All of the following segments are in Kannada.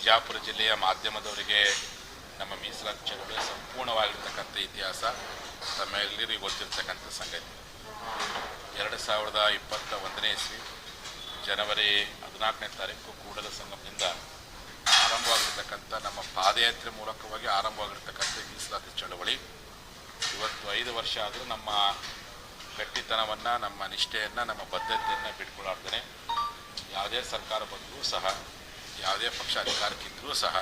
ಬಿಜಾಪುರ ಜಿಲ್ಲೆಯ ಮಾಧ್ಯಮದವರಿಗೆ ನಮ್ಮ ಮೀಸಲಾತಿ ಚಳವಳಿ ಸಂಪೂರ್ಣವಾಗಿರ್ತಕ್ಕಂಥ ಇತಿಹಾಸ ತಮ್ಮೆಲ್ಲರಿಗೂ ಗೊತ್ತಿರ್ತಕ್ಕಂಥ ಸಂಗತಿ. ಎರಡು ಸಾವಿರದ ಇಪ್ಪತ್ತ ಒಂದನೇ ಇಸ್ವಿ, ಜನವರಿ ಹದಿನಾಲ್ಕನೇ ತಾರೀಕು ಕೂಡಲ ಸಂಗಮದಿಂದ ಆರಂಭವಾಗಿರ್ತಕ್ಕಂಥ ನಮ್ಮ ಪಾದಯಾತ್ರೆ ಮೂಲಕವಾಗಿ ಆರಂಭವಾಗಿರ್ತಕ್ಕಂಥ ಮೀಸಲಾತಿ ಚಳವಳಿ. ಇವತ್ತು ಐದು ವರ್ಷ ಆದರೂ ನಮ್ಮ ಗಟ್ಟಿತನವನ್ನು, ನಮ್ಮ ನಿಷ್ಠೆಯನ್ನು, ನಮ್ಮ ಬದ್ಧತೆಯನ್ನು ಬಿಟ್ಕೊಳ್ಳಾರ್ದೇ ಯಾವುದೇ ಸರ್ಕಾರ ಬಂದರೂ ಸಹ ಯಾವುದೇ ಪಕ್ಷ ಅಧಿಕಾರಕ್ಕಿದ್ದರೂ ಸಹ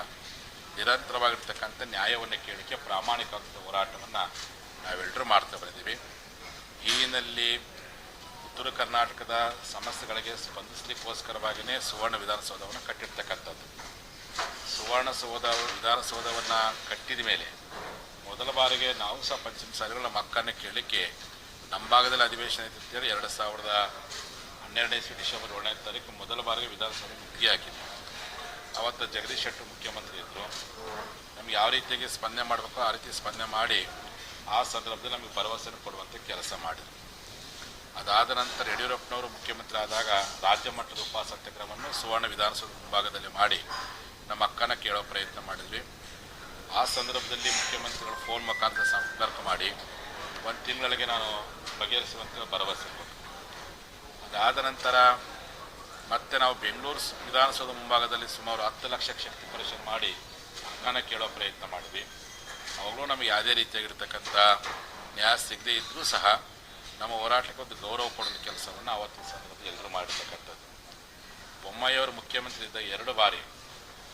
ನಿರಂತರವಾಗಿರ್ತಕ್ಕಂಥ ನ್ಯಾಯವನ್ನು ಕೇಳಲಿಕ್ಕೆ ಪ್ರಾಮಾಣಿಕವಾದ ಹೋರಾಟವನ್ನು ನಾವೆಲ್ಲರೂ ಮಾಡ್ತಾ ಬಂದಿದ್ದೀವಿ. ಈ ಹಿನ್ನೆಲೆಯಲ್ಲಿ ಉತ್ತರ ಕರ್ನಾಟಕದ ಸಮಸ್ಯೆಗಳಿಗೆ ಸ್ಪಂದಿಸಲಿಕ್ಕೋಸ್ಕರವಾಗಿಯೇ ಸುವರ್ಣ ವಿಧಾನಸೌಧವನ್ನು ಕಟ್ಟಿರ್ತಕ್ಕಂಥದ್ದು. ಸುವರ್ಣಸೌಧ ವಿಧಾನಸೌಧವನ್ನು ಕಟ್ಟಿದ ಮೇಲೆ ಮೊದಲ ಬಾರಿಗೆ ನಾವು ಸಹ ಪಂಚಮ ಸಾರಿಗಳು ನಮ್ಮ ಹಕ್ಕನ್ನು ಕೇಳಲಿಕ್ಕೆ ನಮ್ಮ ಭಾಗದಲ್ಲಿ ಅಧಿವೇಶನ ಇತ್ತು ಎರಡು ಸಾವಿರದ ಹನ್ನೆರಡನೇ ಡಿಸೆಂಬರ್ ಏಳನೇ ತಾರೀಕು ಮೊದಲ ಬಾರಿಗೆ ವಿಧಾನಸೌಧ ಮುಗಿಯಾಗಿದೆ ಅವತ್ತು ಜಗದೀಶ್ ಶೆಟ್ಟರ್ ಮುಖ್ಯಮಂತ್ರಿ ಇದ್ದರು ನಮ್ಗೆ ಯಾವ ರೀತಿಯಾಗಿ ಸ್ಪಂದನೆ ಮಾಡಬೇಕೋ ಆ ರೀತಿ ಸ್ಪಂದನೆ ಮಾಡಿ ಆ ಸಂದರ್ಭದಲ್ಲಿ ನಮಗೆ ಭರವಸೆಯನ್ನು ಕೊಡುವಂಥ ಕೆಲಸ ಮಾಡಿದರು. ಅದಾದ ನಂತರ ಯಡಿಯೂರಪ್ಪನವರು ಮುಖ್ಯಮಂತ್ರಿ ಆದಾಗ ರಾಜ್ಯ ಮಟ್ಟದ ಉಪ ಸತ್ಯಾಗ್ರಹವನ್ನು ಸುವರ್ಣ ವಿಧಾನಸೌಧ ಮುಂಭಾಗದಲ್ಲಿ ಮಾಡಿ ನಮ್ಮ ಅಕ್ಕನ ಕೇಳೋ ಪ್ರಯತ್ನ ಮಾಡಿದ್ವಿ. ಆ ಸಂದರ್ಭದಲ್ಲಿ ಮುಖ್ಯಮಂತ್ರಿಗಳು ಫೋನ್ ಮುಖಾಂತರ ಸಂಪರ್ಕ ಮಾಡಿ ಒಂದು ತಿಂಗಳಿಗೆ ನಾನು ಬಗೆಹರಿಸುವಂಥ ಭರವಸೆ ಕೊಟ್ಟರು. ಅದಾದ ನಂತರ ಮತ್ತೆ ನಾವು ಬೆಂಗಳೂರು ವಿಧಾನಸೌಧ ಮುಂಭಾಗದಲ್ಲಿ ಸುಮಾರು ಹತ್ತು ಲಕ್ಷ ಶಕ್ತಿ ಪರಿಶೀಲನೆ ಮಾಡಿ ಅಂಗಾನ ಕೇಳೋ ಪ್ರಯತ್ನ ಮಾಡಿದ್ವಿ. ಅವಾಗಲೂ ನಮಗೆ ಯಾವುದೇ ರೀತಿಯಾಗಿರ್ತಕ್ಕಂಥ ನ್ಯಾಯ ಸಿಗದೇ ಇದ್ದರೂ ಸಹ ನಮ್ಮ ಹೋರಾಟಕ್ಕೆ ಒಂದು ಗೌರವ ಕೊಡೋದು ಕೆಲಸವನ್ನು ಆವತ್ತಿನ ಸಂದರ್ಭದಲ್ಲಿ ಎಲ್ಲರೂ ಮಾಡಿರ್ತಕ್ಕಂಥದ್ದು. ಬೊಮ್ಮಾಯಿಯವರು ಮುಖ್ಯಮಂತ್ರಿ ಇದ್ದ ಎರಡು ಬಾರಿ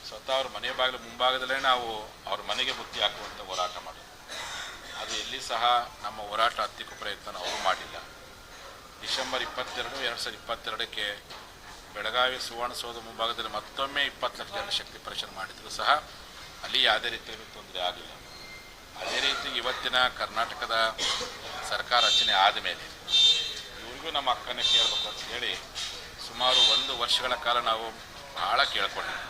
ಸ್ವತಃ ಅವ್ರ ಮನೆ ಬಾಗಿಲು ಮುಂಭಾಗದಲ್ಲೇ ನಾವು ಅವ್ರ ಮನೆಗೆ ಬುತ್ತಿ ಹಾಕುವಂಥ ಹೋರಾಟ ಮಾಡೋದು ಅದು ಎಲ್ಲಿ ಸಹ ನಮ್ಮ ಹೋರಾಟ ಹತ್ತಿಕ್ಕೂ ಪ್ರಯತ್ನ ಅವರು ಮಾಡಿಲ್ಲ. ಡಿಸೆಂಬರ್ ಇಪ್ಪತ್ತೆರಡು ಎರಡು ಸಾವಿರದ ಇಪ್ಪತ್ತೆರಡಕ್ಕೆ ಬೆಳಗಾವಿ ಸುವರ್ಣಸೌಧ ಮುಂಭಾಗದಲ್ಲಿ ಮತ್ತೊಮ್ಮೆ ಇಪ್ಪತ್ತು ಲಕ್ಷ ಜನ ಶಕ್ತಿ ಮಾಡಿದರೂ ಮಾಡಿದ್ರು ಸಹ ಅಲ್ಲಿ ಯಾವುದೇ ರೀತಿಯಲ್ಲಿ ತೊಂದರೆ ಆಗಲಿಲ್ಲ ಅದೇ ರೀತಿ ಇವತ್ತಿನ ಕರ್ನಾಟಕದ ಸರ್ಕಾರ ರಚನೆ ಆದ ಮೇಲೆ ಇವ್ರಿಗೂ ನಮ್ಮ ಅಕ್ಕನೇ ಕೇಳಬೇಕು ಅಂತ ಹೇಳಿ ಸುಮಾರು ಒಂದು ವರ್ಷಗಳ ಕಾಲ ನಾವು ಭಾಳ ಕೇಳ್ಕೊಂಡಿದ್ವಿ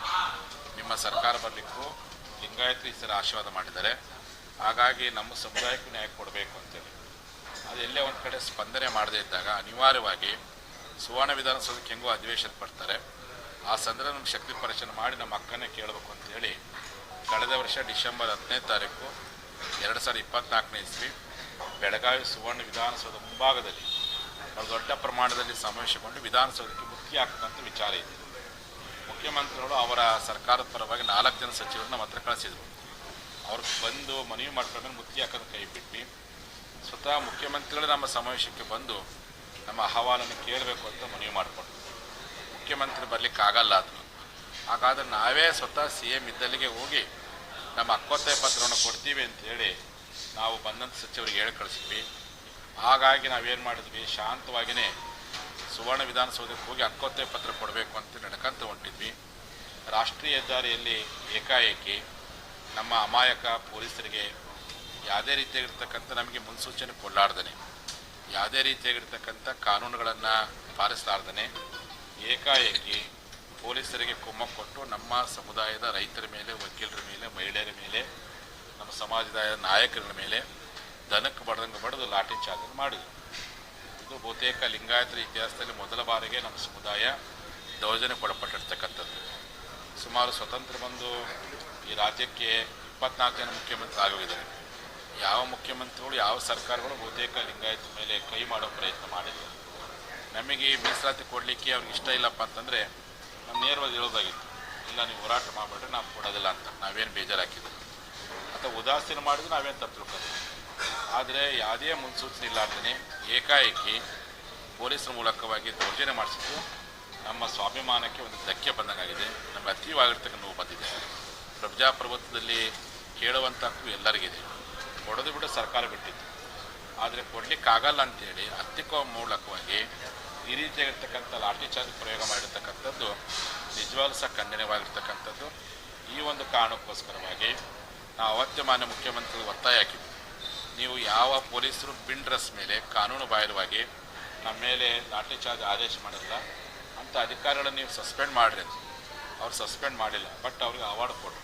ನಿಮ್ಮ ಸರ್ಕಾರ ಬರಲಿಕ್ಕೂ ಲಿಂಗಾಯತರು ಈ ಸರ ಆಶೀರ್ವಾದ ಮಾಡಿದ್ದಾರೆ. ಹಾಗಾಗಿ ನಮ್ಮ ಸಮುದಾಯಕ್ಕೂ ನ್ಯಾಯ ಕೊಡಬೇಕು ಅಂತೇಳಿ ಅದೆಲ್ಲೇ ಒಂದು ಕಡೆ ಸ್ಪಂದನೆ ಮಾಡದೇ ಇದ್ದಾಗ ಅನಿವಾರ್ಯವಾಗಿ ಸುವರ್ಣ ವಿಧಾನಸೌಧಕ್ಕೆ ಹೆಂಗೋ ಅಧಿವೇಶನ ಪಡ್ತಾರೆ ಆ ಸಂದರ್ಭ ನಮ್ಗೆ ಶಕ್ತಿ ಮಾಡಿ ನಮ್ಮ ಅಕ್ಕನೇ ಕೇಳಬೇಕು ಅಂತೇಳಿ ಕಳೆದ ವರ್ಷ ಡಿಸೆಂಬರ್ ಹತ್ತನೇ ತಾರೀಕು ಎರಡು ಸಾವಿರದ ಇಪ್ಪತ್ನಾಲ್ಕನೇ ಇಸ್ವಿ ಬೆಳಗಾವಿ ಸುವರ್ಣ ವಿಧಾನಸೌಧ ಮುಂಭಾಗದಲ್ಲಿ ದೊಡ್ಡ ಪ್ರಮಾಣದಲ್ಲಿ ಸಮಾವೇಶಗೊಂಡು ವಿಧಾನಸೌಧಕ್ಕೆ ಮುಖ್ಯ ಹಾಕುವಂಥ ವಿಚಾರ ಇದೆ. ಮುಖ್ಯಮಂತ್ರಿಗಳು ಅವರ ಸರ್ಕಾರದ ಪರವಾಗಿ ನಾಲ್ಕು ಜನ ಸಚಿವರನ್ನ ಮಾತ್ರ ಕಳಿಸಿದರು. ಅವ್ರು ಬಂದು ಮನವಿ ಮಾಡ್ಕೊಂಡ್ರೆ ಮುತ್ತಿ ಹಾಕೋದು ಕೈ ಬಿಟ್ವಿ ಸ್ವತಃ ಮುಖ್ಯಮಂತ್ರಿಗಳು ನಮ್ಮ ಸಮಾವೇಶಕ್ಕೆ ಬಂದು ನಮ್ಮ ಅಹವಾಲನ್ನು ಕೇಳಬೇಕು ಅಂತ ಮನವಿ ಮಾಡಿಕೊಂಡು ಮುಖ್ಯಮಂತ್ರಿ ಬರಲಿಕ್ಕೆ ಆಗಲ್ಲ ಅದು. ಹಾಗಾದರೆ ನಾವೇ ಸ್ವತಃ ಸಿ ಎಂ ಇದ್ದಲ್ಲಿಗೆ ಹೋಗಿ ನಮ್ಮ ಹಕ್ಕೊತ್ತಾಯ ಪತ್ರವನ್ನು ಕೊಡ್ತೀವಿ ಅಂತೇಳಿ ನಾವು ಬಂದಂಥ ಸಚಿವರಿಗೆ ಹೇಳಿ ಕಳಿಸಿದ್ವಿ. ಹಾಗಾಗಿ ನಾವೇನು ಮಾಡಿದ್ವಿ? ಶಾಂತವಾಗಿಯೇ ಸುವರ್ಣ ವಿಧಾನಸೌಧಕ್ಕೆ ಹೋಗಿ ಹಕ್ಕೊತ್ತಾಯ ಪತ್ರ ಕೊಡಬೇಕು ಅಂತ ನಡ್ಕಂತ ಹೊಂಟಿದ್ವಿ. ರಾಷ್ಟ್ರೀಯ ಹೆದ್ದಾರಿಯಲ್ಲಿ ಏಕಾಏಕಿ ನಮ್ಮ ಅಮಾಯಕ ಪೊಲೀಸರಿಗೆ ಯಾವುದೇ ರೀತಿಯಾಗಿರ್ತಕ್ಕಂಥ ನಮಗೆ ಮುನ್ಸೂಚನೆ ಕೊಡಲಾರ್ದೇ ಯಾವುದೇ ರೀತಿಯಾಗಿರ್ತಕ್ಕಂಥ ಕಾನೂನುಗಳನ್ನು ಪಾಲಿಸಲಾರ್ದೇ ಏಕಾಏಕಿ ಪೊಲೀಸರಿಗೆ ಕುಮ್ಮಕ್ಕು ಕೊಟ್ಟು ನಮ್ಮ ಸಮುದಾಯದ ರೈತರ ಮೇಲೆ, ವಕೀಲರ ಮೇಲೆ, ಮಹಿಳೆಯರ ಮೇಲೆ, ನಮ್ಮ ಸಮಾಜದ ನಾಯಕರ ಮೇಲೆ ದನಕ್ಕೆ ಬಡ್ದಂಗೆ ಬಡಿದು ಲಾಠಿ ಚಾರ್ಜ್ ಮಾಡಿದರು. ಇದು ಬಹುತೇಕ ಲಿಂಗಾಯತರ ಇತಿಹಾಸದಲ್ಲಿ ಮೊದಲ ಬಾರಿಗೆ ನಮ್ಮ ಸಮುದಾಯ ದೌರ್ಜನ್ಯಕ್ಕೊಳಪಟ್ಟಿರ್ತಕ್ಕಂಥದ್ದು ಸುಮಾರು ಸ್ವತಂತ್ರ ಬಂದು ಈ ರಾಜ್ಯಕ್ಕೆ ಇಪ್ಪತ್ನಾಲ್ಕು ಜನ ಮುಖ್ಯಮಂತ್ರಿ ಆಗೋಗಿದ್ದಾರೆ. ಯಾವ ಮುಖ್ಯಮಂತ್ರಿಗಳು, ಯಾವ ಸರ್ಕಾರಗಳು ಬಹುತೇಕ ಲಿಂಗಾಯತ ಮೇಲೆ ಕೈ ಮಾಡೋ ಪ್ರಯತ್ನ ಮಾಡಿಲ್ಲ ನಮಗೆ ಮೀಸಲಾತಿ ಕೊಡಲಿಕ್ಕೆ ಅವ್ರಿಗೆ ಇಷ್ಟ ಇಲ್ಲಪ್ಪ ಅಂತಂದರೆ ನಾವು ನೇರವಾಗಿ ಹೇಳೋದಾಗಿತ್ತು, ಇಲ್ಲ ನೀವು ಹೋರಾಟ ಮಾಡಿಬಿಟ್ರೆ ನಾವು ಕೊಡೋದಿಲ್ಲ ಅಂತ. ನಾವೇನು ಬೇಜಾರಾಕಿದ್ರು ಅಥವಾ ಉದಾಸೀನ ಮಾಡಿದ್ರೆ ನಾವೇನು ತಪ್ಪು ತಿಳ್ಕೊತೀವಿ ಆದರೆ ಯಾವುದೇ ಮುನ್ಸೂಚನೆ ಇಲ್ಲ ಅಂತಲೇ ಏಕಾಏಕಿ ಪೊಲೀಸರ ಮೂಲಕವಾಗಿ ದೌರ್ಜನ್ಯ ಮಾಡಿಸಿದ್ದು ನಮ್ಮ ಸ್ವಾಭಿಮಾನಕ್ಕೆ ಒಂದು ಧಕ್ಕೆ ಬಂದಂಗಾಗಿದೆ. ನಮಗೆ ಅತೀವಾಗಿರ್ತಕ್ಕಂಥ ನೋವು ಬಂದಿದೆ. ಪ್ರಜಾಪ್ರಭುತ್ವದಲ್ಲಿ ಕೇಳುವಂಥ ಹಕ್ಕು ಎಲ್ಲರಿಗಿದೆ. ಕೊಡೋದು ಬಿಟ್ಟು ಸರ್ಕಾರ ಬಿಟ್ಟಿತ್ತು. ಆದರೆ ಕೊಡಲಿಕ್ಕಾಗಲ್ಲ ಅಂತೇಳಿ ಹತ್ತಿಕ್ಕೋ ಮೂಲಕವಾಗಿ ಈ ರೀತಿಯಾಗಿರ್ತಕ್ಕಂಥ ಲಾಠಿ ಚಾರ್ಜ್ ಪ್ರಯೋಗ ಮಾಡಿರ್ತಕ್ಕಂಥದ್ದು ನಿಜವಾಗ್ಲೂ ಸಹ ಖಂಡನೀಯವಾಗಿರ್ತಕ್ಕಂಥದ್ದು. ಈ ಒಂದು ಕಾರಣಕ್ಕೋಸ್ಕರವಾಗಿ ನಾವು ಅವತ್ತೇ ಮಾನ್ಯ ಮುಖ್ಯಮಂತ್ರಿಗಳು ಒತ್ತಾಯ ಹಾಕಿದ್ವಿ. ನೀವು ಯಾವ ಪೊಲೀಸರು ಬಿನ್ ಡ್ರೆಸ್ ಮೇಲೆ ಕಾನೂನು ಬಾಹಿರವಾಗಿ ನಮ್ಮ ಮೇಲೆ ಲಾಠಿ ಚಾರ್ಜ್ ಆದೇಶ ಮಾಡಿಲ್ಲ ಅಂಥ ಅಧಿಕಾರಿಗಳನ್ನು ನೀವು ಸಸ್ಪೆಂಡ್ ಮಾಡಿರಿ ಅಂತ. ಅವ್ರು ಸಸ್ಪೆಂಡ್ ಮಾಡಿಲ್ಲ, ಬಟ್ ಅವ್ರಿಗೆ ಅವಾರ್ಡ್ ಕೊಟ್ಟರು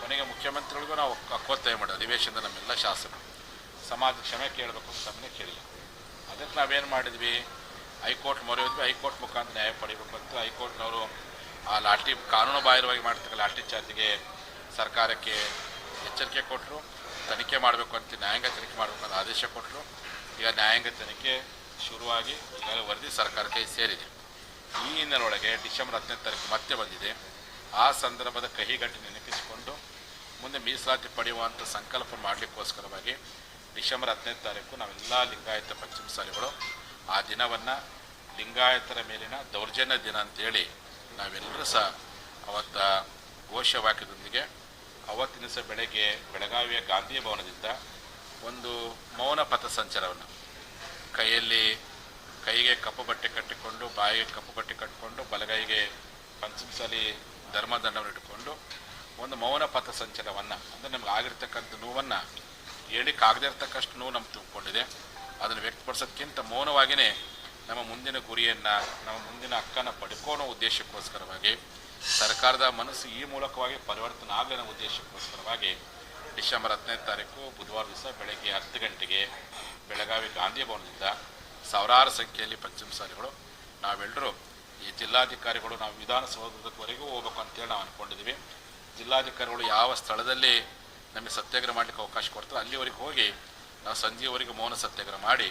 ಕೊನೆಗೆ ಮುಖ್ಯಮಂತ್ರಿಗಳಿಗೂ ನಾವು ಹಕ್ಕೊತ್ತಾಯ ಮಾಡಿ ಅಧಿವೇಶನದ ನಮ್ಮೆಲ್ಲ ಶಾಸಕರು ಸಮಾಜ ಕ್ಷಮೆ ಕೇಳಬೇಕು ಕ್ಷಮೆ ಕೇಳಿಲ್ಲ. ಅದಕ್ಕೆ ನಾವೇನು ಮಾಡಿದ್ವಿ? ಹೈಕೋರ್ಟ್ ಮೊರೆ ಹೋದ್ವಿ ಹೈಕೋರ್ಟ್ ಮುಖಾಂತರ ನ್ಯಾಯ ಪಡಿಬೇಕು ಅಂತ ಹೈಕೋರ್ಟ್ನವರು ಆ ಲಾಠಿ ಕಾನೂನು ಬಾಹಿರವಾಗಿ ಮಾಡ್ತಕ್ಕ ಲಾಠಿ ಚಾರ್ಜ್ಗೆ ಸರ್ಕಾರಕ್ಕೆ ಎಚ್ಚರಿಕೆ ಕೊಟ್ಟರು ತನಿಖೆ ಮಾಡಬೇಕು ಅಂತ ನ್ಯಾಯಾಂಗ ತನಿಖೆ ಮಾಡಬೇಕು ಅಂತ ಆದೇಶ ಕೊಟ್ಟರು ಈಗ ನ್ಯಾಯಾಂಗ ತನಿಖೆ ಶುರುವಾಗಿ ಈಗಾಗಲೇ ವರದಿ ಸರ್ಕಾರಕ್ಕೆ ಸೇರಿದೆ. ಈ ಹಿನ್ನೆಲೆಯೊಳಗೆ ಡಿಸೆಂಬರ್ ಹತ್ತನೇ ತಾರೀಕು ಮತ್ತೆ ಬಂದಿದೆ. ಆ ಸಂದರ್ಭದ ಕಹಿಗಂಟು ನೆನಪಿಸಿಕೊಂಡು ಮುಂದೆ ಮೀಸಲಾತಿ ಪಡೆಯುವಂಥ ಸಂಕಲ್ಪ ಮಾಡಲಿಕ್ಕೋಸ್ಕರವಾಗಿ ಡಿಸೆಂಬರ್ ಹತ್ತನೇ ತಾರೀಕು ನಾವೆಲ್ಲ ಲಿಂಗಾಯತ ಪಂಚಮಸಾಲಿಗಳು ಆ ದಿನವನ್ನು ಲಿಂಗಾಯತರ ಮೇಲಿನ ದೌರ್ಜನ್ಯ ದಿನ ಅಂತೇಳಿ ನಾವೆಲ್ಲರೂ ಸಹ ಅವತ್ತ ಘೋಷವಾಕ್ಯದೊಂದಿಗೆ ಅವತ್ತಿನ ಸಹ ಬೆಳಗ್ಗೆ ಬೆಳಗಾವಿಯ ಗಾಂಧಿ ಭವನದಿಂದ ಒಂದು ಮೌನ ಪಥಸಂಚಲನವನ್ನು ಕೈಯಲ್ಲಿ ಕೈಗೆ ಕಪ್ಪು ಬಟ್ಟೆ ಕಟ್ಟಿಕೊಂಡು, ಬಾಯಿಗೆ ಕಪ್ಪು ಬಟ್ಟೆ ಕಟ್ಟಿಕೊಂಡು, ಬಲಗೈಗೆ ಪಂಚಮಸಾಲಿ ಧರ್ಮದಂಡವನ್ನು ಇಟ್ಟುಕೊಂಡು ಒಂದು ಮೌನ ಪಥ ಸಂಚಲವನ್ನು, ಅಂದರೆ ನಮ್ಗೆ ಆಗಿರ್ತಕ್ಕಂಥ ನೋವನ್ನು ಹೇಳಿಕ್ಕಾಗದೇ ಇರ್ತಕ್ಕಷ್ಟು ನೋವು ನಮ್ಗೆ ತುಂಬಿಕೊಂಡಿದೆ. ಅದನ್ನು ವ್ಯಕ್ತಪಡಿಸೋದಕ್ಕಿಂತ ಮೌನವಾಗಿಯೇ ನಮ್ಮ ಮುಂದಿನ ಗುರಿಯನ್ನು, ನಮ್ಮ ಮುಂದಿನ ಹಕ್ಕನ್ನು ಪಡ್ಕೊಳ್ಳೋ ಉದ್ದೇಶಕ್ಕೋಸ್ಕರವಾಗಿ, ಸರ್ಕಾರದ ಮನಸ್ಸು ಈ ಮೂಲಕವಾಗಿ ಪರಿವರ್ತನೆ ಆಗಲಿ ಉದ್ದೇಶಕ್ಕೋಸ್ಕರವಾಗಿ ಡಿಸೆಂಬರ್ ಹತ್ತನೇ ತಾರೀಕು ಬುಧವಾರ ದಿವಸ ಬೆಳಗ್ಗೆ ಹತ್ತು ಗಂಟೆಗೆ ಬೆಳಗಾವಿ ಗಾಂಧಿ ಭವನದಿಂದ ಸಾವಿರಾರು ಸಂಖ್ಯೆಯಲ್ಲಿ ಪಂಚಮಸಾಲಿಗಳು ನಾವೆಲ್ಲರೂ ಈ ಜಿಲ್ಲಾಧಿಕಾರಿಗಳು, ನಾವು ವಿಧಾನಸೌಧದವರೆಗೂ ಹೋಗ್ಬೇಕು ಅಂತೇಳಿ ನಾವು ಅಂದ್ಕೊಂಡಿದ್ದೀವಿ ಜಿಲ್ಲಾಧಿಕಾರಿಗಳು ಯಾವ ಸ್ಥಳದಲ್ಲಿ ನಮಗೆ ಸತ್ಯಾಗ್ರಹ ಮಾಡಲಿಕ್ಕೆ ಅವಕಾಶ ಕೊಡ್ತಾರೆ ಅಲ್ಲಿವರೆಗೆ ಹೋಗಿ ನಾವು ಸಂಜೆವರೆಗೆ ಮೌನ ಸತ್ಯಾಗ್ರಹ ಮಾಡಿ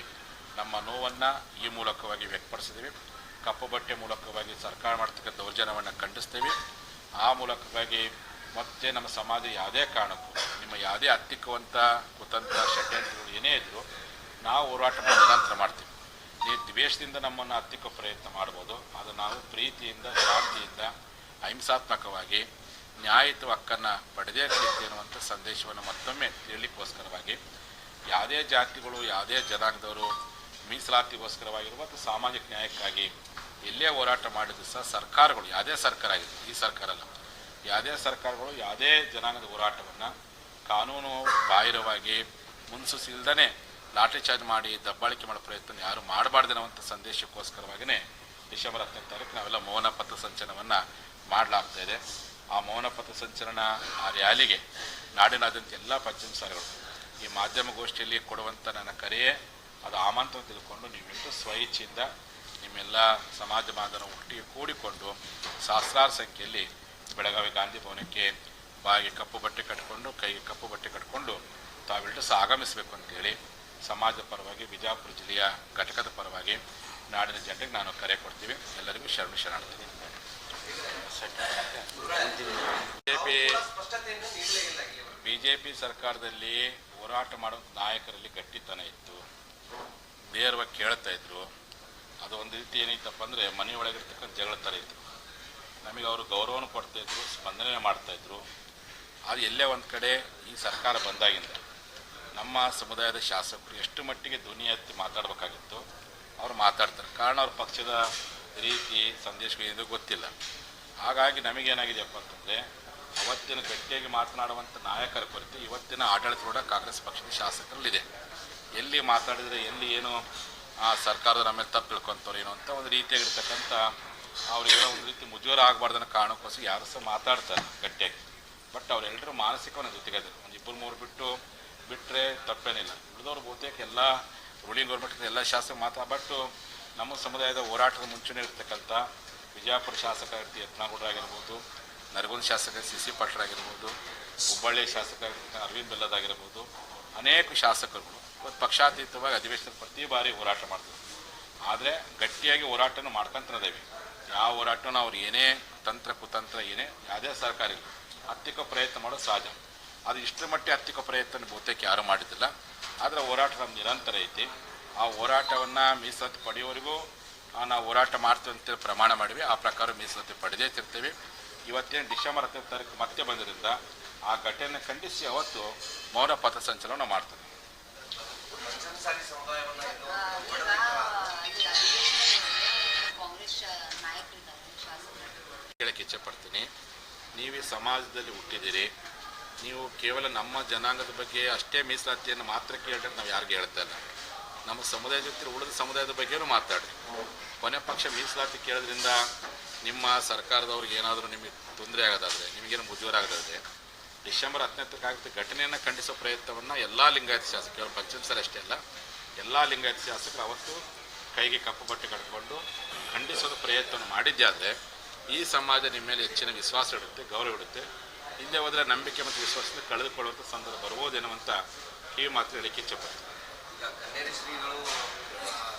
ನಮ್ಮ ನೋವನ್ನು ಈ ಮೂಲಕವಾಗಿ ವ್ಯಕ್ತಪಡಿಸಿದ್ದೀವಿ. ಕಪ್ಪು ಬಟ್ಟೆ ಮೂಲಕವಾಗಿ ಸರ್ಕಾರ ಮಾಡ್ತಕ್ಕಂಥ ದೌರ್ಜನ್ಯವನ್ನು ಖಂಡಿಸ್ತೀವಿ. ಆ ಮೂಲಕವಾಗಿ ಮತ್ತೆ ನಮ್ಮ ಸಮಾಜ ಯಾವುದೇ ಕಾರಣಕ್ಕೂ, ನಿಮ್ಮ ಯಾವುದೇ ಹತ್ತಿಕ್ಕುವಂಥ ಕುತಂತ್ರ, ಷಡ್ಯಂತ್ರಗಳು ಏನೇ ಇದ್ದರೂ ನಾವು ಹೋರಾಟ ಮಾಡಿ ನಿರಂತರ ಮಾಡ್ತೀವಿ. ನೀವು ದ್ವೇಷದಿಂದ ನಮ್ಮನ್ನು ಹತ್ತಿಕ್ಕೋ ಪ್ರಯತ್ನ ಮಾಡ್ಬೋದು. ಅದು ನಾವು ಪ್ರೀತಿಯಿಂದ, ಶಾಂತಿಯಿಂದ, ಅಹಿಂಸಾತ್ಮಕವಾಗಿ ನ್ಯಾಯಯುತ ಹಕ್ಕನ್ನು ಪಡೆದೇ ಸಿಗ್ತೀವಿ ಅನ್ನುವಂಥ ಸಂದೇಶವನ್ನು ಮತ್ತೊಮ್ಮೆ ಹೇಳಲಿಕ್ಕೋಸ್ಕರವಾಗಿ ಯಾವುದೇ ಜಾತಿಗಳು, ಯಾವುದೇ ಜನಾಂಗದವರು ಮೀಸಲಾತಿಗೋಸ್ಕರವಾಗಿರುವ ಅಥವಾ ಸಾಮಾಜಿಕ ನ್ಯಾಯಕ್ಕಾಗಿ ಎಲ್ಲೇ ಹೋರಾಟ ಮಾಡಿದ್ರು ಸಹ ಸರ್ಕಾರಗಳು, ಯಾವುದೇ ಸರ್ಕಾರ ಆಗಿದೆ ಈ ಸರ್ಕಾರ ಅಲ್ಲ, ಯಾವುದೇ ಸರ್ಕಾರಗಳು, ಯಾವುದೇ ಜನಾಂಗದ ಹೋರಾಟವನ್ನು ಕಾನೂನು ಬಾಹಿರವಾಗಿ ಮುನ್ಸೂಸಿಲ್ದೇ ಲಾಠಿ ಚಾರ್ಜ್ ಮಾಡಿ ದಬ್ಬಾಳಿಕೆ ಮಾಡೋ ಪ್ರಯತ್ನ ಯಾರು ಮಾಡಬಾರ್ದಿರುವಂಥ ಸಂದೇಶಕ್ಕೋಸ್ಕರವಾಗಿಯೇ ಡಿಸೆಂಬರ್ ಹತ್ತನೇ ತಾರೀಕು ನಾವೆಲ್ಲ ಮೌನ ಪತ್ರ ಮಾಡಲಾಗ್ತಾ ಇದೆ. ಆ ಮೌನ ಪಥಸಂಚಲನ ಆ ರ್ಯಾಲಿಗೆ ನಾಡಿನಾದ್ಯಂತ ಎಲ್ಲ ಪಂಚಮಸಾಲಿಗಳು ಈ ಮಾಧ್ಯಮ ಗೋಷ್ಠಿಯಲ್ಲಿ ಕೊಡುವಂಥ ನನ್ನ ಕರೆಯೇ, ಅದು ಆಮಂತ್ರಣ ತಿಳ್ಕೊಂಡು ನೀವೆಲ್ಲರೂ ಸ್ವಇಚ್ಛೆಯಿಂದ ನಿಮ್ಮೆಲ್ಲ ಸಮಾಜ ಬಾಂಧವ ಒಟ್ಟಿಗೆ ಕೂಡಿಕೊಂಡು ಸಹಸ್ರಾರು ಸಂಖ್ಯೆಯಲ್ಲಿ ಬೆಳಗಾವಿ ಗಾಂಧಿ ಭವನಕ್ಕೆ ಬಾಯಿಗೆ ಕಪ್ಪು ಬಟ್ಟೆ ಕಟ್ಕೊಂಡು, ಕೈಗೆ ಕಪ್ಪು ಬಟ್ಟೆ ಕಟ್ಕೊಂಡು ತಾವೆಲ್ಲರೂ ಸಹ ಆಗಮಿಸಬೇಕು ಅಂತೇಳಿ ಸಮಾಜ ಪರವಾಗಿ, ಬಿಜಾಪುರ ಜಿಲ್ಲೆಯ ಘಟಕದ ಪರವಾಗಿ ನಾಡಿನ ಜನರಿಗೆ ನಾನು ಕರೆ ಕೊಡ್ತೀವಿ. ಎಲ್ಲರಿಗೂ ಶರಣು ಶರಣಾರ್ಥಿ ಬಿಜೆಪಿ ಸರ್ಕಾರದಲ್ಲಿ ಹೋರಾಟ ಮಾಡೋ ನಾಯಕರಲ್ಲಿ ಗಟ್ಟಿತನ ಇತ್ತು. ನೇರವಾಗಿ ಕೇಳ್ತಾ ಇದ್ರು. ಅದು ಒಂದು ರೀತಿ ಏನೈತಪ್ಪ ಅಂದರೆ ಮನೆಯೊಳಗಿರ್ತಕ್ಕಂಥ ಜಗಳ ಥರ ಇತ್ತು. ನಮಗೆ ಅವರು ಗೌರವನ ಕೊಡ್ತಾ ಇದ್ರು, ಸ್ಪಂದನೆ ಮಾಡ್ತಾ ಇದ್ರು. ಅದು ಎಲ್ಲೇ ಒಂದು ಕಡೆ ಈ ಸರ್ಕಾರ ಬಂದಾಗಿಂದ ನಮ್ಮ ಸಮುದಾಯದ ಶಾಸಕರು ಎಷ್ಟು ಮಟ್ಟಿಗೆ ಧ್ವನಿ ಎತ್ತಿ ಮಾತಾಡಬೇಕಾಗಿತ್ತು, ಅವ್ರು ಮಾತಾಡ್ತಾರೆ. ಕಾರಣ ಅವ್ರ ಪಕ್ಷದ ರೀತಿ ಸಂದೇಶಗಳು ಏನೂ ಗೊತ್ತಿಲ್ಲ. ಹಾಗಾಗಿ ನಮಗೇನಾಗಿದೆಯಪ್ಪ ಅಂತಂದರೆ, ಅವತ್ತಿನ ಗಟ್ಟಿಯಾಗಿ ಮಾತನಾಡುವಂಥ ನಾಯಕರ ಕೊರತೆ ಇವತ್ತಿನ ಆಡಳಿತರೂಢ ಕಾಂಗ್ರೆಸ್ ಪಕ್ಷದ ಶಾಸಕರಲ್ಲಿದೆ. ಎಲ್ಲಿ ಮಾತಾಡಿದರೆ, ಎಲ್ಲಿ ಏನು ಸರ್ಕಾರದ ನಮ್ಮ ಮೇಲೆ ತಪ್ಪು ತಿಳ್ಕೊತವ್ರು ಏನು ಅಂತ ಒಂದು ರೀತಿಯಾಗಿರ್ತಕ್ಕಂಥ ಏನೋ ಒಂದು ರೀತಿ ಮುಜುಗರ ಆಗಬಾರ್ದನ್ನ ಕಾರಣಕ್ಕೋಸ್ಕರ ಯಾರು ಸಹ ಮಾತಾಡ್ತಾರೆ ಗಟ್ಟಿಯಾಗಿ. ಬಟ್ ಅವರೆಲ್ಲರೂ ಮಾನಸಿಕವನ್ನು ಜೊತೆಗೆ ಒಂದು ಇಬ್ಬರು, ಮೂರು ಬಿಟ್ಟು ಬಿಟ್ಟರೆ ತಪ್ಪೇನಿಲ್ಲ. ಉಳಿದವ್ರು ಬಹುತೇಕ ಎಲ್ಲ ರೂಲಿಂಗ್ ಗೌರ್ಮೆಂಟ್ ಎಲ್ಲ ಶಾಸಕ ಮಾತ್ರ. ಬಟ್ ನಮ್ಮ ಸಮುದಾಯದ ಹೋರಾಟದ ಮುಂಚೂಣಿ ಇರ್ತಕ್ಕಂಥ ವಿಜಯಪುರ ಶಾಸಕ ಇರ್ತಿ ಯತ್ನಾಗೌಡರಾಗಿರ್ಬೋದು, ನರಗುಂದ ಶಾಸಕ ಸಿ ಸಿ ಪಾಟೀಲ್ ಹುಬ್ಬಳ್ಳಿ ಶಾಸಕ ಅರವಿಂದ್ ಬೆಲ್ಲದಾಗಿರ್ಬೋದು, ಅನೇಕ ಶಾಸಕರುಗಳು ಇವತ್ತು ಪಕ್ಷಾತೀತವಾಗಿ ಅಧಿವೇಶನ ಪ್ರತಿ ಬಾರಿ ಹೋರಾಟ ಮಾಡ್ತಾರೆ ಆದರೆ ಗಟ್ಟಿಯಾಗಿ ಹೋರಾಟನ ಮಾಡ್ಕೊಂತನದೇವಿ ಯಾವ ಹೋರಾಟನೂ ಅವ್ರು ಏನೇ ತಂತ್ರ ಕುತಂತ್ರ ಏನೇ ಯಾವುದೇ ಸರ್ಕಾರ ಇಲ್ಲ ಪ್ರಯತ್ನ ಮಾಡೋದು ಸಹಜ. ಅದು ಇಷ್ಟರ ಮಟ್ಟಿಗೆ ಆರ್ಥಿಕ ಪ್ರಯತ್ನ ಬಹುತೇಕ ಯಾರೂ ಮಾಡಿದ್ದಿಲ್ಲ. ಆದರೆ ಹೋರಾಟ ನಮ್ಮ ನಿರಂತರ ಐತಿ. ಆ ಹೋರಾಟವನ್ನು ಮೀಸಲಾತಿ ಪಡೆಯುವವರೆಗೂ ನಾವು ಹೋರಾಟ ಮಾಡ್ತೀವಿ ಅಂತೇಳಿ ಪ್ರಮಾಣ ಮಾಡಿವಿ ಆ ಪ್ರಕಾರ ಮೀಸಲಾತಿ ಪಡೆದೇ ತಿರ್ತೀವಿ ಇವತ್ತೇನು ಡಿಸೆಂಬರ್ ಹತ್ತನೇ ತಾರೀಕು ಮತ್ತೆ ಬಂದಿದ್ದರಿಂದ ಆ ಘಟನೆ ಖಂಡಿಸಿ ಅವತ್ತು ಮೌನ ಪಥಸಂಚಲನ ಸಂಚಲನ ಶಾಸಕರು ಹೇಳಕ್ಕೆ ಇಚ್ಛೆಪಡ್ತೀನಿ ನೀವು ಸಮಾಜದಲ್ಲಿ ಹುಟ್ಟಿದ್ದೀರಿ. ನೀವು ಕೇವಲ ನಮ್ಮ ಜನಾಂಗದ ಬಗ್ಗೆ ಅಷ್ಟೇ ಮೀಸಲಾತಿಯನ್ನು ಮಾತ್ರ ಕೇಳಿದ್ರೆ ನಾವು ಯಾರಿಗೂ ಹೇಳ್ತಾ ಇಲ್ಲ. ನಮ್ಮ ಸಮುದಾಯದ ಜೊತೆ ಉಳಿದ ಸಮುದಾಯದ ಬಗ್ಗೆನೂ ಮಾತಾಡಿ ಕೊನೆ ಪಕ್ಷ ಮೀಸಲಾತಿ ಕೇಳೋದ್ರಿಂದ ನಿಮ್ಮ ಸರ್ಕಾರದವ್ರಿಗೆ ಏನಾದರೂ ನಿಮಗೆ ತೊಂದರೆ ಆಗೋದಾದರೆ, ನಿಮಗೇನು ಮುಜುಗರ ಆಗೋದಾದರೆ, ಡಿಸೆಂಬರ್ ಹತ್ತನೇ ಆಗುತ್ತೆ ಘಟನೆಯನ್ನು ಖಂಡಿಸೋ ಪ್ರಯತ್ನವನ್ನು ಎಲ್ಲ ಲಿಂಗಾಯತ ಶಾಸಕರು ಕೇವಲ ಸರ್ ಅಷ್ಟೇ ಅಲ್ಲ, ಎಲ್ಲ ಲಿಂಗಾಯತ ಶಾಸಕರು ಅವತ್ತು ಕೈಗೆ ಕಪ್ಪು ಬಟ್ಟೆ ಕಟ್ಕೊಂಡು ಖಂಡಿಸೋದು ಪ್ರಯತ್ನ ಮಾಡಿದ್ದೆ ಈ ಸಮಾಜ ನಿಮ್ಮ ಮೇಲೆ ಹೆಚ್ಚಿನ ವಿಶ್ವಾಸ ಇಡುತ್ತೆ, ಗೌರವ ಇಡುತ್ತೆ. ಹಿಂದೆ ಹೋದರೆ ನಂಬಿಕೆ ಮತ್ತು ವಿಶ್ವಾಸದಿಂದ ಕಳೆದುಕೊಳ್ಳುವಂಥ ಸಂದರ್ಭ ಬರ್ಬೋದೇನೋ ಅಂತ ಈ ಮಾತು ಹೇಳಿಕೆ ಇಚ್ಛೆಪಡ್ತೀನಿ ಕನ್ನೇರಿ ಶ್ರೀಗಳು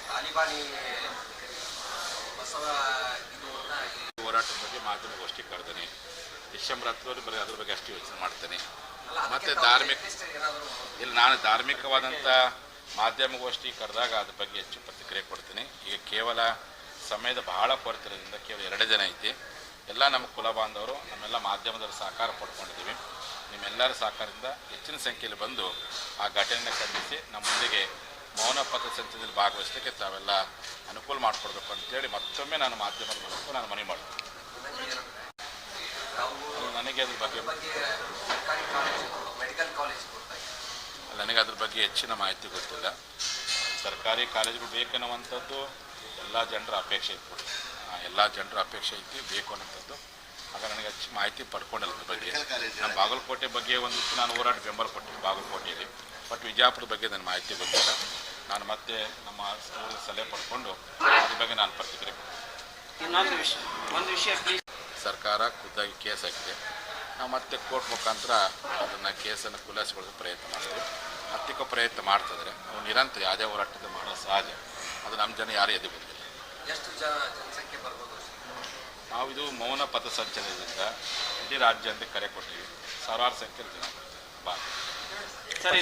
ತಾಲಿಬಾನಿ ಬಸವ ಹೋರಾಟದ ಬಗ್ಗೆ ಮಾಧ್ಯಮಗೋಷ್ಠಿ ಕರೆದೇನೆ. ಹತ್ತರವರೆಗೆ ಬರೀ ಅದ್ರ ಬಗ್ಗೆ ಅಷ್ಟು ಯೋಚನೆ ಮಾಡ್ತೇನೆ. ಮತ್ತು ಧಾರ್ಮಿಕ ಇಲ್ಲಿ ನಾನು ಧಾರ್ಮಿಕವಾದಂಥ ಮಾಧ್ಯಮಗೋಷ್ಠಿ ಕರೆದಾಗ ಅದ್ರ ಬಗ್ಗೆ ಹೆಚ್ಚು ಪ್ರತಿಕ್ರಿಯೆ ಕೊಡ್ತೀನಿ. ಈಗ ಕೇವಲ ಸಮಯದ ಬಹಳ ಕೊರತೆ ಇರೋದ್ರಿಂದ ಕೇವಲ ಎರಡೇ ಜನ ಐತಿ. ಎಲ್ಲ ನಮ್ಮ ಕುಲ ಬಾಂಧವರು ನಮ್ಮೆಲ್ಲ ಮಾಧ್ಯಮದವರು ಸಹಕಾರ ಪಡ್ಕೊಂಡಿದ್ದೀವಿ. ನಿಮ್ಮೆಲ್ಲರ ಸಹಕಾರದಿಂದ ಹೆಚ್ಚಿನ ಸಂಖ್ಯೆಯಲ್ಲಿ ಬಂದು ಆ ಘಟನೆಯನ್ನು ಖಂಡಿಸಿ ನಮ್ಮೊಂದಿಗೆ ಮೌನ ಪತ್ರ ಪಥಸಂಚಲನದಲ್ಲಿ ಭಾಗವಹಿಸಲಿಕ್ಕೆ ತಾವೆಲ್ಲ ಅನುಕೂಲ ಮಾಡಿಕೊಡ್ಬೇಕು ಅಂತೇಳಿ ಮತ್ತೊಮ್ಮೆ ನಾನು ಮಾಧ್ಯಮದ ಮೂಲಕ ನಾನು ಮನವಿ ಮಾಡ್ತೀನಿ. ನನಗೆ ಅದ್ರ ಬಗ್ಗೆ ನನಗೆ ಅದ್ರ ಬಗ್ಗೆ ಹೆಚ್ಚಿನ ಮಾಹಿತಿ ಗೊತ್ತಿಲ್ಲ. ಸರ್ಕಾರಿ ಕಾಲೇಜುಗಳು ಬೇಕನ್ನುವಂಥದ್ದು ಎಲ್ಲ ಜನರ ಅಪೇಕ್ಷೆ ಇತ್ತು. ಎಲ್ಲ ಜನರ ಅಪೇಕ್ಷೆ ಐತಿ, ಬೇಕು ಅನ್ನೋಂಥದ್ದು ಆಗ ನನಗೆ ಹೆಚ್ಚು ಮಾಹಿತಿ ಪಡ್ಕೊಂಡಿಲ್ಲ ಅದ್ರ ಬಗ್ಗೆ. ನಾನು ಬಾಗಲಕೋಟೆ ಬಗ್ಗೆ ಒಂದಿಷ್ಟು ನಾನು ಹೋರಾಟ ಬೆಂಬಲ ಕೊಟ್ಟಿದ್ದೆ ಬಾಗಲಕೋಟೆಯಲ್ಲಿ. ಬಟ್ ವಿಜಯಪುರದ ಬಗ್ಗೆ ನನ್ನ ಮಾಹಿತಿ ಗೊತ್ತಿಲ್ಲ. ನಾನು ಮತ್ತೆ ನಮ್ಮ ಸ್ಕೂಲ್ ಸಲಹೆ ಪಡ್ಕೊಂಡು ಅದ್ರ ಬಗ್ಗೆ ನಾನು ಪ್ರತಿಕ್ರಿಯೆ ಇನ್ನೊಂದು ವಿಷಯ. ಒಂದು ವಿಷಯ ಪ್ಲೀಸ್ ಸರ್ಕಾರ ಖುದ್ದಾಗಿ ಕೇಸ್ ಹಾಕಿದೆ. ನಾವು ಮತ್ತೆ ಕೋರ್ಟ್ ಮುಖಾಂತರ ಅದನ್ನು ಕೇಸನ್ನು ಖುಲಾಸೆಗೊಳಿಸೋ ಪ್ರಯತ್ನ ಮಾಡ್ತೀವಿ. ಹತ್ತಿಕ್ಕೋ ಪ್ರಯತ್ನ ಮಾಡ್ತಿದ್ರೆ ಅವ್ರು ನಿರಂತರ ಯಾವುದೇ ಹೋರಾಟದ ಮಾಡೋ ಸಹಜ ಅದು ನಮ್ಮ ಜನ ಯಾರೂ ಎದುರು ಬಂದಿಲ್ಲ. ಎಷ್ಟು ಜನ ಜನಸಂಖ್ಯೆ ಬರ್ಬೋದು? ನಾವು ಇದು ಮೌನ ಪಥಸಂಚಲನದಿಂದ ಇಡೀ ರಾಜ್ಯ ಅಂತ ಕರೆ ಕೊಟ್ಟಿವಿ ಸಾವಿರಾರು ಸಂಖ್ಯೆಯಲ್ಲಿ ಜನ ಬರ್ತಾರೆ. ಬಾ ಸರ್